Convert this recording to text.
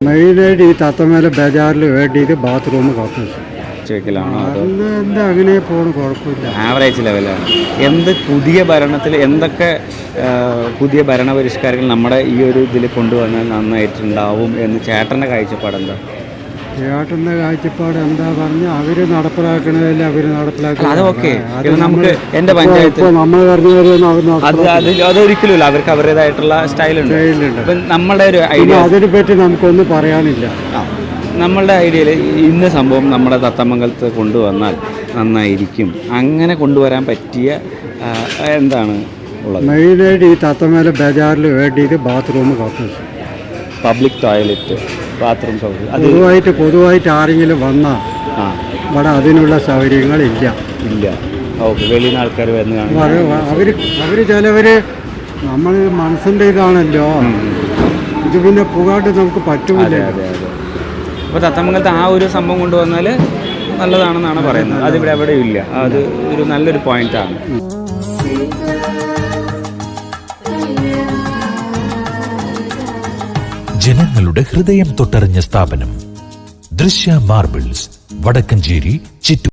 മെയിനായിട്ട് ഈ തത്തമേല ബജാറിൽ വേണ്ടിയിട്ട് ബാത്റൂം അതോ? എന്താ അങ്ങനെ പോകണം കുഴപ്പമില്ല. ആവറേജ് ലെവലാണ് എന്ത് പുതിയ ഭരണത്തിൽ എന്തൊക്കെ പുതിയ ഭരണപരിഷ്കാരങ്ങൾ നമ്മുടെ ഈ ഒരു ഇതിൽ കൊണ്ടുവന്നാൽ നന്നായിട്ടുണ്ടാവും എന്ന് ചേട്ടന്റെ കാഴ്ചപ്പാട് എന്താ ചേട്ടന്റെ കാഴ്ചപ്പാട് എന്താ പറഞ്ഞ അവർ നടപ്പിലാക്കണതല്ലേ അവർ നടപ്പിലാക്കണം അത് ഓക്കെ. ഇത് നമുക്ക് പഞ്ചായത്ത് നമ്മൾ പറഞ്ഞു അവർക്ക് അവരുടേതായിട്ടുള്ള സ്റ്റൈലുണ്ട്. നമ്മളുടെ ഒരു ഐഡിയ അതിനെ പറ്റി നമുക്കൊന്നും പറയാനില്ല. നമ്മളുടെ ഐഡിയയിൽ ഇന്ന സംഭവം നമ്മുടെ തത്തമംഗലത്ത് കൊണ്ടുവന്നാൽ നന്നായിരിക്കും. അങ്ങനെ കൊണ്ടുവരാൻ പറ്റിയ എന്താണ് ഉള്ളത്? മെയിനായിട്ട് ഈ തത്തമേല ബജാറിൽ വേണ്ടിയിട്ട് ബാത്റൂം കക്കൂസ് പബ്ലിക് ടോയ്ലറ്റ് ബാത്റൂം സൗകര്യം. അത് പൊതുവായിട്ട് പൊതുവായിട്ട് ആരെങ്കിലും വന്നാൽ ആ. ഇവിടെ അതിനുള്ള സൗകര്യങ്ങളില്ല. ഇല്ല. ഓക്കെ വെളിയിൽ നിന്ന് ആൾക്കാർ വരുന്ന അവർ അവർ ചിലവർ നമ്മൾ മനസ്സിന്റെ ഇതാണല്ലോ. ഇത് പിന്നെ പുകാട്ട് നമുക്ക് പറ്റൂല അതെ അതെ അതെ. അപ്പോൾ തത്തമംഗലത്ത് ആ ഒരു സംഭവം കൊണ്ടുവന്നാൽ നല്ലതാണെന്നാണ് പറയുന്നത്. അതിവിടെ എവിടെയും ഇല്ല. അത് ഒരു നല്ലൊരു പോയിന്റാണ് ജനങ്ങളുടെ ഹൃദയം തൊട്ടറിഞ്ഞ സ്ഥാപനം ദൃശ്യ മാർബിൾസ് വടക്കഞ്ചേരി ചിറ്റൂർ.